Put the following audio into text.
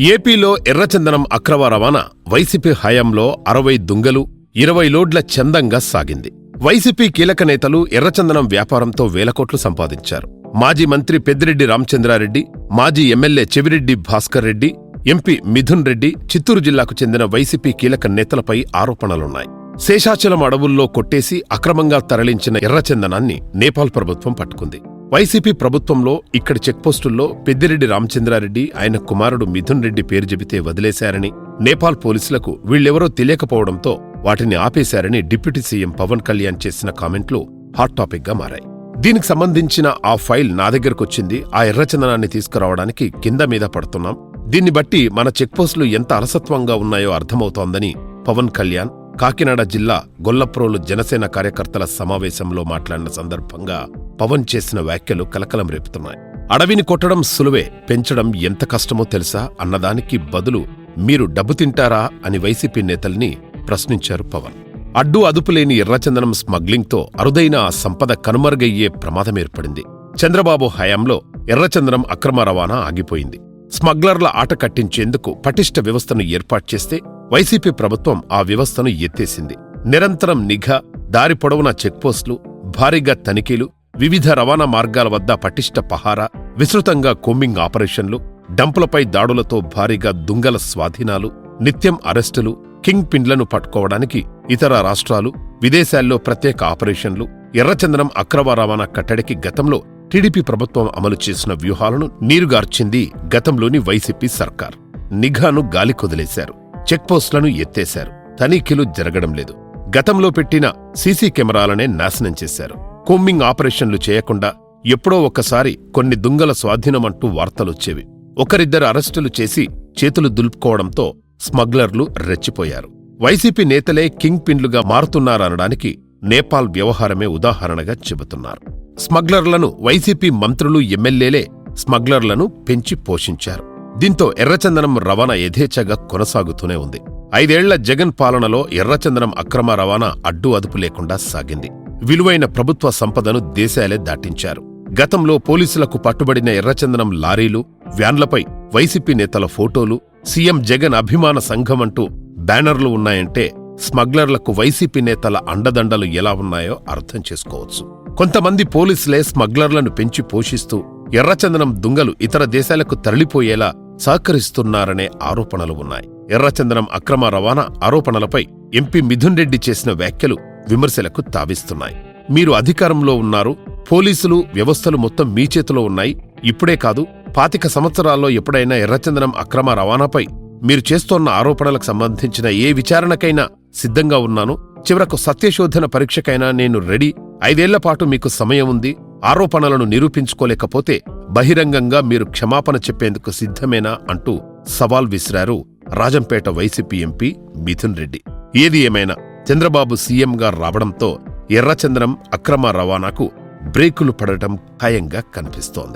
ఏపీలో ఎర్రచందనం అక్రమ రవాణా వైసీపీ హయాంలో అరవై దుంగలు ఇరవై లోడ్ల చందంగా సాగింది. వైసీపీ కీలక నేతలు ఎర్రచందనం వ్యాపారంతో వేల కోట్లు సంపాదించారు. మాజీ మంత్రి పెద్దిరెడ్డి రామచంద్రారెడ్డి మాజీ ఎమ్మెల్యే చెవిరెడ్డి భాస్కర్ రెడ్డి ఎంపీ మిథున్ రెడ్డి చిత్తూరు జిల్లాకు చెందిన వైసీపీ కీలక నేతలపై ఆరోపణలున్నాయి. శేషాచలం అడవుల్లో కొట్టేసి అక్రమంగా తరలించిన ఎర్రచందనాన్ని నేపాల్ ప్రభుత్వం పట్టుకుంది. వైసీపీ ప్రభుత్వంలో ఇక్కడి చెక్పోస్టుల్లో పెద్దిరెడ్డి రామచంద్రారెడ్డి ఆయన కుమారుడు మిథున్ రెడ్డి పేరు చెబితే వదిలేశారని నేపాల్ పోలీసులకు వీళ్ళెవరో తెలియకపోవడంతో వాటిని ఆపేశారని డిప్యూటీ సీఎం పవన్ కళ్యాణ్ చేసిన కామెంట్లు హాట్ టాపిక్గా మారాయి. దీనికి సంబంధించిన ఆ ఫైల్ నా దగ్గరకొచ్చింది ఆ ఎర్రచందనాన్ని తీసుకురావడానికి కింద మీద పడుతున్నాం. దీన్ని బట్టి మన చెక్పోస్టులు ఎంత అలసత్వంగా ఉన్నాయో అర్థమవుతోందని పవన్ కళ్యాణ్ కాకినాడ జిల్లా గొల్లప్రోలు జనసేన కార్యకర్తల సమావేశంలో మాట్లాడిన సందర్భంగా పవన్ చేసిన వ్యాఖ్యలు కలకలం రేపుతున్నాయి. అడవిని కొట్టడం సులువే పెంచడం ఎంత కష్టమో తెలుసా? అన్నదానికి బదులు మీరు డబ్బు తింటారా? అని వైసీపీ నేతల్ని ప్రశ్నించారు పవన్. అడ్డు అదుపులేని ఎర్రచందనం స్మగ్లింగ్తో అరుదైన ఆ సంపద కనుమరుగయ్యే ప్రమాదం ఏర్పడింది. చంద్రబాబు హయాంలో ఎర్రచందనం అక్రమ రవాణా ఆగిపోయింది. స్మగ్లర్ల ఆట కట్టించేందుకు పటిష్ట వ్యవస్థను ఏర్పాటు చేస్తే వైసీపీ ప్రభుత్వం ఆ వ్యవస్థను ఎత్తేసింది. నిరంతరం నిఘా దారి పొడవునా చెక్పోస్టులు భారీగా తనిఖీలు వివిధ రవాణా మార్గాల వద్ద పటిష్ట పహారా విస్తృతంగా కోంబింగ్ ఆపరేషన్లు డంపులపై దాడులతో భారీగా దుంగల స్వాధీనాలు నిత్యం అరెస్టులు కింగ్ పిన్లను పట్టుకోవడానికి ఇతర రాష్ట్రాలు విదేశాల్లో ప్రత్యేక ఆపరేషన్లు ఎర్రచందనం అక్రమ రవాణా కట్టడికి గతంలో టీడీపీ ప్రభుత్వం అమలు చేసిన వ్యూహాలను నీరుగార్చింది గతంలోని వైసీపీ సర్కార్. నిఘాను గాలి కొదిలేశారు చెక్పోస్టులను ఎత్తేశారు తనిఖీలు జరగడం లేదు. గతంలో పెట్టిన సీసీ కెమెరాలనే నాశనం చేశారు. కొమ్మింగ్ ఆపరేషన్లు చేయకుండా ఎప్పుడో ఒక్కసారి కొన్ని దుంగల స్వాధీనమంటూ వార్తలొచ్చేవి. ఒకరిద్దరు అరెస్టులు చేసి చేతులు దులుపుకోవడంతో స్మగ్లర్లు రెచ్చిపోయారు. వైసీపీ నేతలే కింగ్ పిన్లుగా మారుతున్నారనడానికి నేపాల్ వ్యవహారమే ఉదాహరణగా చెబుతున్నారు. స్మగ్లర్లను వైసీపీ మంత్రులు ఎమ్మెల్యేలే స్మగ్లర్లను పెంచి పోషించారు. దీంతో ఎర్రచందనం రవాణా యథేచ్ఛగా కొనసాగుతూనే ఉంది. ఐదేళ్ళ జగన్ పాలనలో ఎర్రచందనం అక్రమ రవాణా అడ్డు అదుపు లేకుండా సాగింది. విలువైన ప్రభుత్వ సంపదను దేశాలే దాటించారు. గతంలో పోలీసులకు పట్టుబడిన ఎర్రచందనం లారీలు వ్యాన్లపై వైసీపీ నేతల ఫోటోలు సీఎం జగన్ అభిమాన సంఘం అంటూ బ్యానర్లు ఉన్నాయంటే స్మగ్లర్లకు వైసీపీ నేతల అండదండలు ఎలా ఉన్నాయో అర్థం చేసుకోవచ్చు. కొంతమంది పోలీసులే స్మగ్లర్లను పెంచి పోషిస్తూ ఎర్రచందనం దుంగలు ఇతర దేశాలకు తరలిపోయేలా సహకరిస్తున్నారనే ఆరోపణలు ఉన్నాయి. ఎర్రచందనం అక్రమ రవాణా ఆరోపణలపై ఎంపీ మిథున్ రెడ్డి చేసిన వ్యాఖ్యలు విమర్శలకు తావిస్తున్నాయి. మీరు అధికారంలో ఉన్నారు పోలీసులు వ్యవస్థలు మొత్తం మీ చేతిలో ఉన్నాయి. ఇప్పుడే కాదు పాతిక సంవత్సరాల్లో ఎప్పుడైనా ఎర్రచందనం అక్రమ రవాణాపై మీరు చేస్తోన్న ఆరోపణలకు సంబంధించిన ఏ విచారణకైనా సిద్ధంగా ఉన్నాను. చివరకు సత్యశోధన పరీక్షకైనా నేను రెడీ. ఐదేళ్ళ పాటు మీకు సమయం ఉంది. ఆరోపణలను నిరూపించుకోలేకపోతే బహిరంగంగా మీరు క్షమాపణ చెప్పేందుకు సిద్ధమేనా అంటూ సవాల్ విసిరారు రాజంపేట వైసీపీ ఎంపీ మిథున్ రెడ్డి. ఏది ఏమైనా చంద్రబాబు సీఎంగా రావడంతో ఎర్రచంద్రం అక్రమ రవాణాకు బ్రేకులు పడటం ఖాయంగా కనిపిస్తోంది.